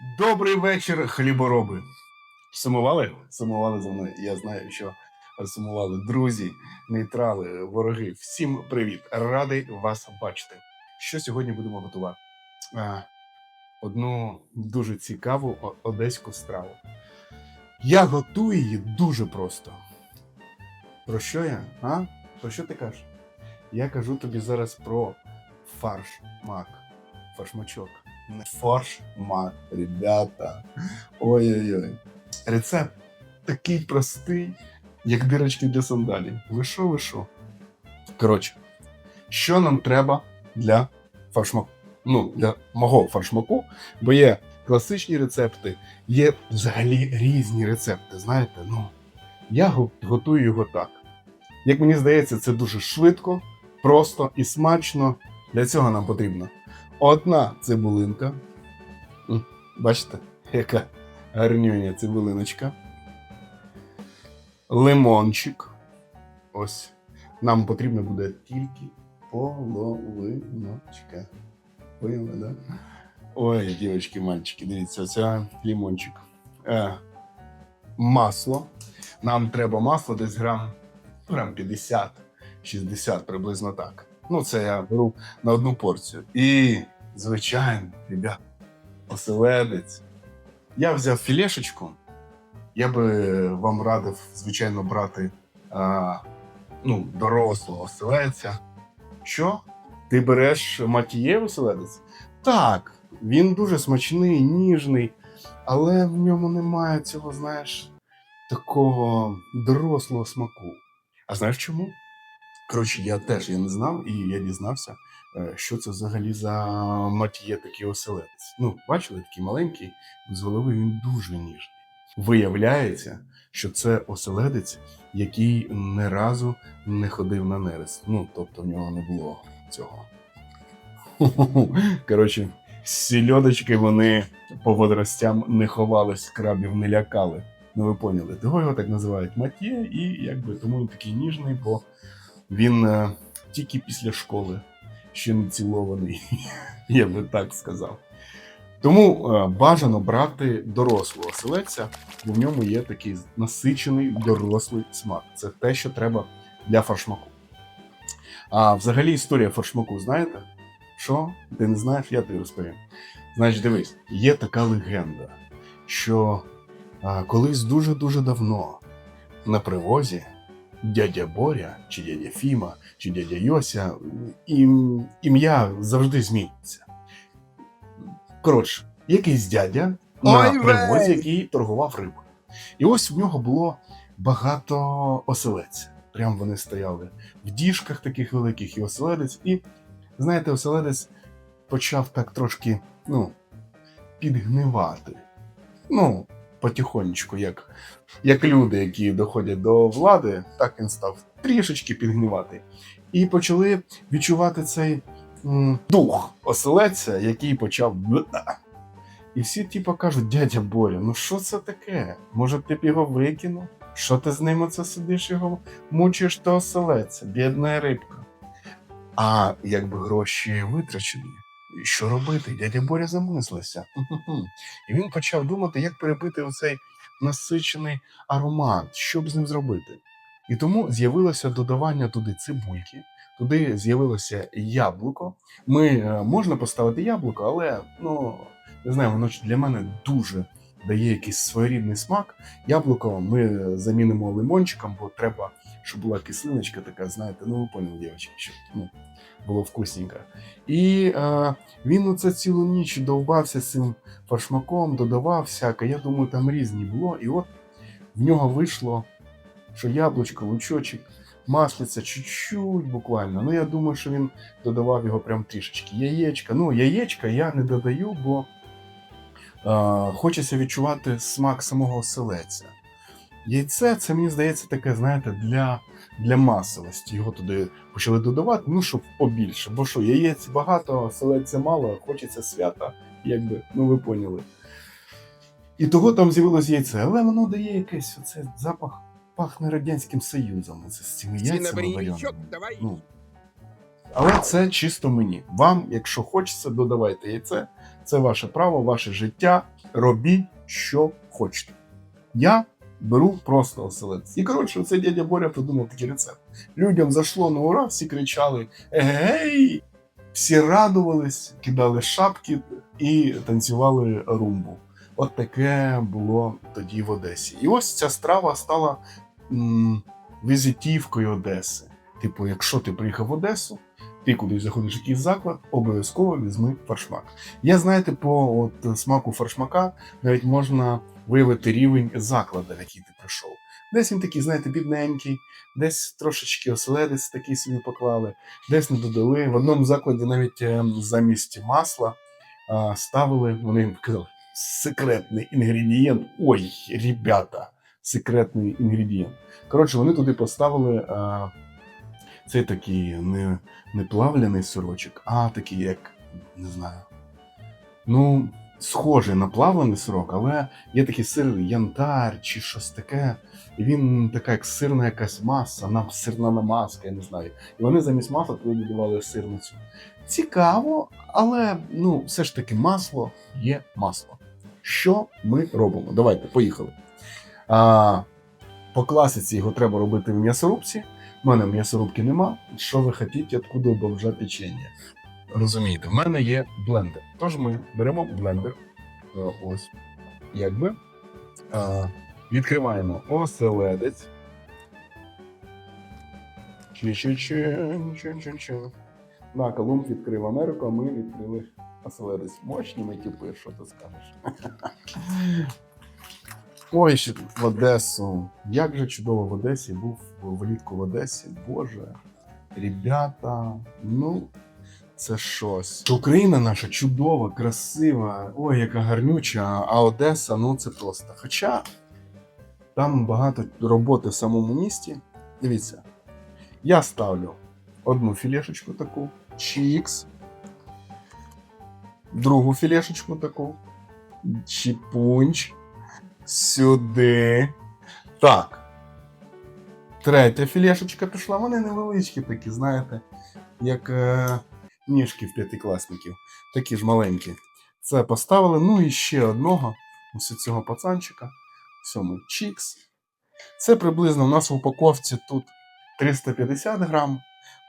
Добрий вечір, хлібороби. Сумували? Сумували за мною. Я знаю, що сумували друзі, нейтрали, вороги. Всім привіт! Радий вас бачити. Що сьогодні будемо готувати? Одну дуже цікаву одеську страву. Я готую її дуже просто. Про що я? А? Про що ти кажеш? Я кажу тобі зараз про фарш мак. Фаршмачок. Не фаршма, ребята. Ой-ой-ой. Рецепт такий простий, як дирочки для сандалів. Ви що, ви що? Коротше, що нам треба для фаршмаку? Ну, для мого фаршмаку, бо є класичні рецепти, є взагалі різні рецепти. Знаєте, ну, я готую його так. Як мені здається, це дуже швидко, просто і смачно. Для цього нам потрібно одна цибулинка. Бачите, яка гарнюня цибулиночка. Лимончик. Ось. Нам потрібно буде тільки половиночка. Поняли, да? Ой, дівчатки, мальчики, дивіться, це лимончик. Е, масло. Нам треба масло десь грам, грам 50-60, приблизно так. Ну, це я беру на одну порцію. І, звичайно, ребят, оселедець. Я взяв філешечку. Я би вам радив, звичайно, брати а, ну, дорослого оселедця. Що? Ти береш матієв оселедець? Так, він дуже смачний, ніжний, але в ньому немає цього, знаєш, такого дорослого смаку. А знаєш чому? Коротше, я теж я не знав, і я дізнався, е, що це взагалі за матіє такий оселедець. Ну, бачили, такий маленький, з голови він дуже ніжний. Виявляється, що це оселедець, який не разу не ходив на нерест. Ну, тобто в нього не було цього. Коротше, сільодочки вони по водоростям не ховались, крабів не лякали. Ну, ви поняли, того його так називають матіє, і якби тому він такий ніжний, бо він е, тільки після школи ще не цілований, я би так сказав. Тому е, бажано брати дорослого оселедця, бо в ньому є такий насичений дорослий смак. Це те, що треба для фаршмаку. А взагалі історія фаршмаку, знаєте? Що? Ти не знаєш, я тобі розповім. Значить, дивись, є така легенда, що колись дуже-дуже давно на привозі дядя Боря, чи дядя Фіма, чи дядя Йося, ім, ім'я завжди змінюється. Коротше, якийсь дядя на Ой, привозі, вей! який торгував рибою. І ось в нього було багато оселедців. Прям вони стояли в діжках таких великих і оселедець. І, знаєте, оселедець почав так трошки, ну, підгнивати. Ну, потихонечку, як, як люди, які доходять до влади, так він став трішечки підгнивати. І почали відчувати цей м, дух оселедця, який почав. І всі, типу, кажуть, дядя Боря, ну що це таке? Може, ти б його викинув? Що ти з ним оце сидиш його мучиш то оселедця, бідна рибка. А якби гроші витрачені, що робити? Дядя Боря замислився. І він почав думати, як перебити оцей насичений аромат, що б з ним зробити. І тому з'явилося додавання туди цибульки, туди з'явилося яблуко. Ми е, можна поставити яблуко, але ну не знаю, воно для мене дуже дає якийсь своєрідний смак. Яблуко ми замінимо лимончиком, бо треба, щоб була кислиночка така, знаєте, ну ви поняли, дівчатки, щоб ну, було вкусненько. І е, він оце цілу ніч довбався цим фаршмаком, додавав всяке. Я думаю, там різні було. І от в нього вийшло, що яблучко, лучочок, маслиця, чуть-чуть буквально. Ну, я думаю, що він додавав його прям трішечки. Яєчка. Ну, яєчка я не додаю, бо е, хочеться відчувати смак самого оселедця. Яйце, це мені здається таке, знаєте, для, для масовості. Його туди почали додавати, ну, щоб побільше. Бо що, яєць багато, оселедця мало, хочеться свята, якби, ну ви поняли. І того там з'явилось яйце, але воно дає якийсь оце запах, пахне Радянським Союзом. Оце з цими яйцями давай. Ну, але це чисто мені. Вам, якщо хочеться, додавайте яйце. Це ваше право, ваше життя. робіть, що хочете. Я беру просто оселедець. І коротше, цей дядя Боря придумав такий рецепт. Людям зайшло на ура, всі кричали Егей! Всі радувались, кидали шапки і танцювали румбу. От таке було тоді в Одесі. І ось ця страва стала м, візитівкою Одеси. Типу, якщо ти приїхав в Одесу, ти кудись заходиш в якийсь заклад, обов'язково візьми фаршмак. Я знаєте, по от, смаку фаршмака навіть можна виявити рівень закладу, в який ти прийшов. Десь він такий, знаєте, бідненький, десь трошечки оселедець такий собі поклали, десь не додали. В одному закладі навіть е, замість масла ставили, вони їм казали, секретний інгредієнт. Ой, ребята, секретний інгредієнт. Коротше, вони туди поставили а, цей такий не, не плавляний сирочок, а такий, як не знаю. Ну, схожий на плавлений сирок, але є такий сир янтар чи щось таке. І він така, як сирна якась маса, нам сирна намазка, я не знаю. І вони замість масла туди додавали сирницю. Цікаво, але ну, все ж таки масло є масло. Що ми робимо? Давайте, поїхали. А, по класиці його треба робити в м'ясорубці. У мене м'ясорубки нема. Що ви хотіте, откуда бомжа печення? Розумієте, в мене є блендер. Тож ми беремо блендер. Е, Ось. Якби. А, відкриваємо оселедець. На, Колумб відкрив Америку, а ми відкрили оселедець. Мощні ми типи, що ти скажеш. Ой, ще в Одесу. Як же чудово в Одесі, був влітку в Одесі. Боже, ребята, ну, це щось. Україна наша чудова, красива, ой, яка гарнюча, а Одеса, ну це просто. Хоча там багато роботи в самому місті. Дивіться, я ставлю одну філешечку таку, чікс, другу філешечку таку, чіпунч, сюди. Так. Третя філешечка пішла. Вони невеличкі такі, знаєте, як е, ніжки в п'ятикласників. Такі ж маленькі. Це поставили. Ну і ще одного. Ось цього пацанчика. Сьому чікс. Це приблизно у нас в упаковці тут 350 грам.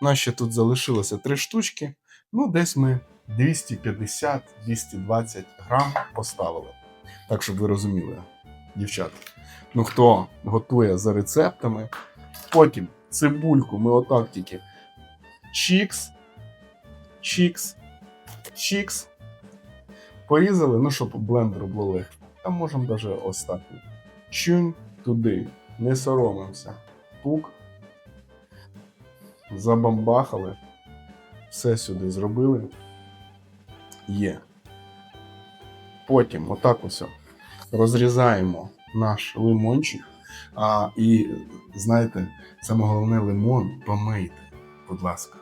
У нас ще тут залишилося три штучки. Ну, десь ми 250-220 грам поставили. Так, щоб ви розуміли, дівчата. Ну, хто готує за рецептами, потім цибульку ми отак тільки чікс, чікс, чікс. Порізали, ну, щоб блендеру було легко. Там можемо навіть ось так. Чунь туди, не соромимося. Пук. Забамбахали. Все сюди зробили. Є. Потім, отак ось розрізаємо наш лимончик. А, і знаєте, саме головне лимон помийте, будь ласка.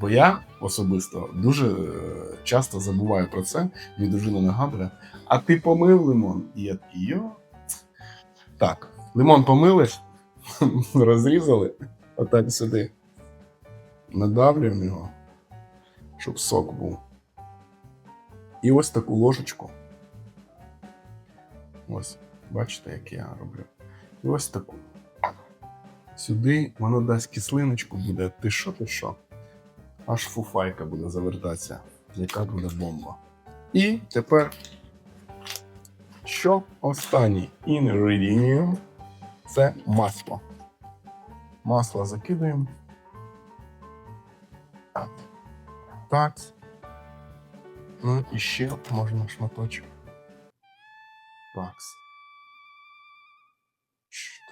Бо я особисто дуже е, часто забуваю про це. Мій дружина нагадує, а ти помив лимон? І я такий, йо. Так, лимон помили, розрізали, отак сюди. Надавлюємо його, щоб сок був. І ось таку ложечку. Ось, бачите, як я роблю. І ось таку. Сюди воно дасть кислиночку буде. Ти що, ти що? Аж фуфайка буде завертатися, яка буде бомба. І тепер, що останній ingredient – це масло. Масло закидаємо. Так. Ну і ще можна шматочок. Ще?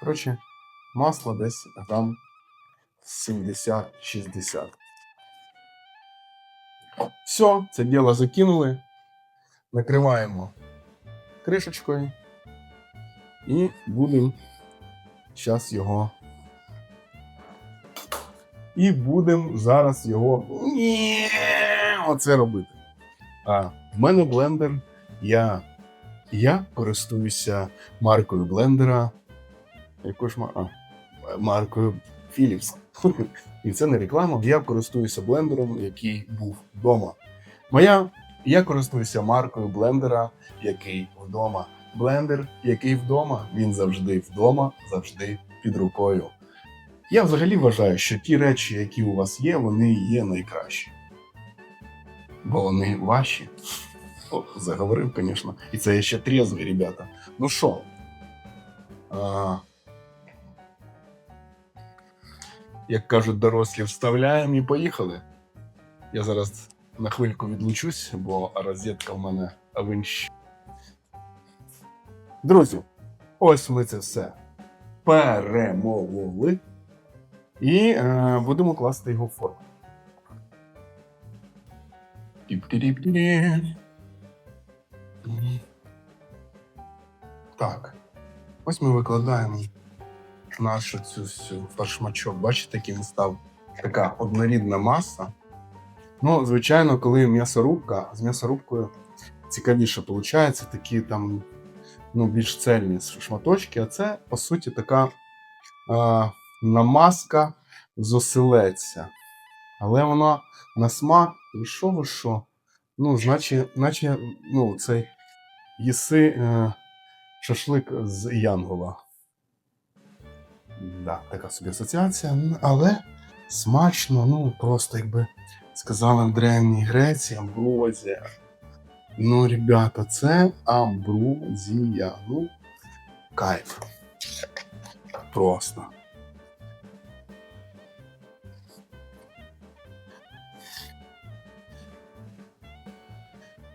Коротше, масло десь грам 70-60. Все, це діло закинули. Накриваємо кришечкою і будемо зараз його. І будемо зараз його Ні, оце робити. А в мене блендер. Я, я користуюся маркою блендера. Якою ж а, маркою Philips. І це не реклама. Я користуюся блендером, який був вдома. Моя Я користуюся маркою блендера, який вдома. Блендер, який вдома, він завжди вдома, завжди під рукою. Я взагалі вважаю, що ті речі, які у вас є, вони є найкращі. Бо вони ваші. О, заговорив, звісно. І це ще трезвий, ребята. Ну що? А... Як кажуть дорослі, вставляємо і поїхали. Я зараз на хвильку відлучусь, бо розетка в мене винщ. Друзі, ось ми це все перемололи. І е, будемо класти його в форму. Тіп-тіріп-тірі. Так. Ось ми викладаємо нашу цю всю фаршмачок. Бачите, який він став така однорідна маса. Ну, звичайно, коли м'ясорубка, з м'ясорубкою цікавіше виходить, такі там ну, більш цельні шматочки, а це, по суті, така а, намазка з оселедця. Але вона на смак, і що ви що? Ну, наче, наче ну, цей їси е, шашлик з Янгола. Да, така собі асоціація, але смачно, ну просто якби сказали в Древній Греції, амброзія. Ну, ребята, це амброзія. Ну, кайф. Просто.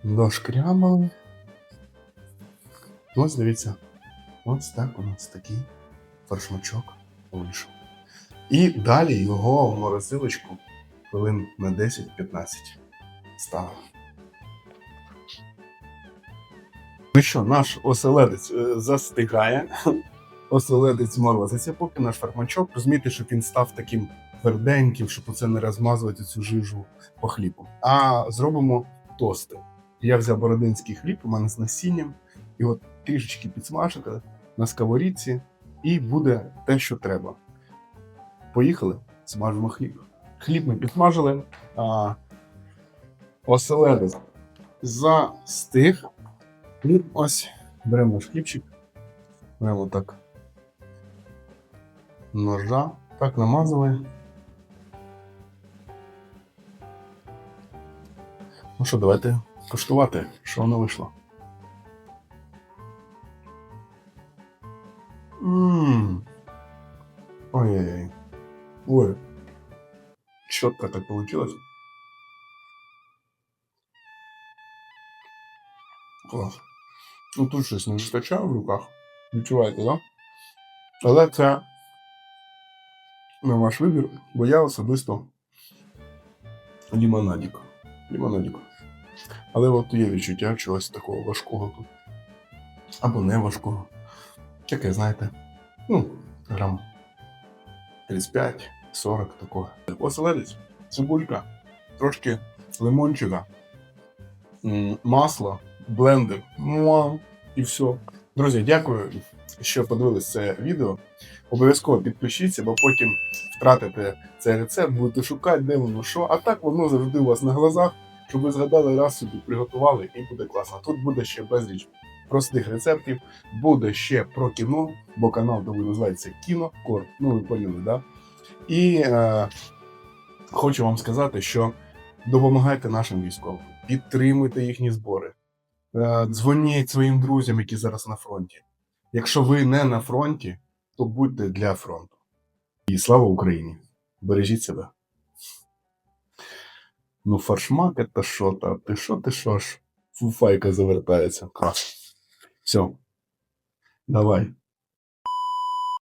Дошкрябали. Ось дивіться. Ось так у нас такий фаршмачок вийшов. І далі його в морозилочку хвилин на 10-15 ставимо. Ну що, наш оселедець е, застигає. Оселедець морозиться, поки наш фармачок, розумієте, щоб він став таким тверденьким, щоб оце не розмазувати цю жижу по хлібу. А зробимо тости. Я взяв бородинський хліб, у мене з насінням, і от трішечки підсмажити на сковорідці, і буде те, що треба. Поїхали, смажимо хліб. Хліб ми підсмажили, а оселедець застиг. І ось беремо наш хлібчик, беремо так ножа, так намазали. Ну що, давайте коштувати, що воно вийшло. Ой-ой-ой. Ой. Чітко так получилось. Клас. Ну тут щось не вистачає в руках. Відчуваєте, да? Але це на ваш вибір, бо я особисто лімонадік. Лімонадік. Але от є відчуття чогось такого важкого тут. Або не важкого. Таке, знаєте, ну, грам 35-40 такого. Оселедець, цибулька, трошки лимончика, масло, блендер. І все. Друзі, дякую, що подивились це відео. Обов'язково підпишіться, бо потім втратите цей рецепт, будете шукати, де воно що. А так воно завжди у вас на глазах, щоб ви згадали раз собі, приготували і буде класно. Тут буде ще безліч простих рецептів, буде ще про кіно, бо канал доволі називається Кінокор. Ну, ви поняли, да? І е, хочу вам сказати, що допомагайте нашим військовим, підтримуйте їхні збори, е, дзвоніть своїм друзям, які зараз на фронті. Якщо ви не на фронті, то будьте для фронту. І слава Україні! Бережіть себе. Ну, фаршмак это що то Ти що, ти що ж? Фуфайка завертається. Клас. Все. Давай.